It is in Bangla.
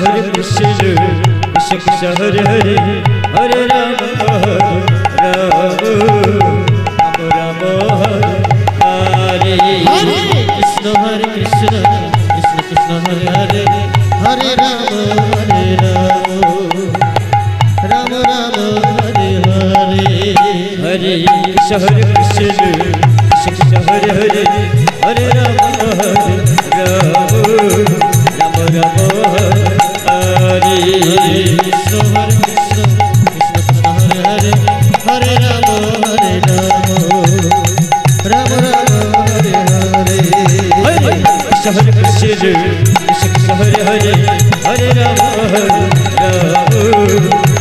शहर कुशल अशक शहर हरे हरे राम हरे राम राम राम हरे हरे शहर शिर इश्क शहर हरे हरे राम राम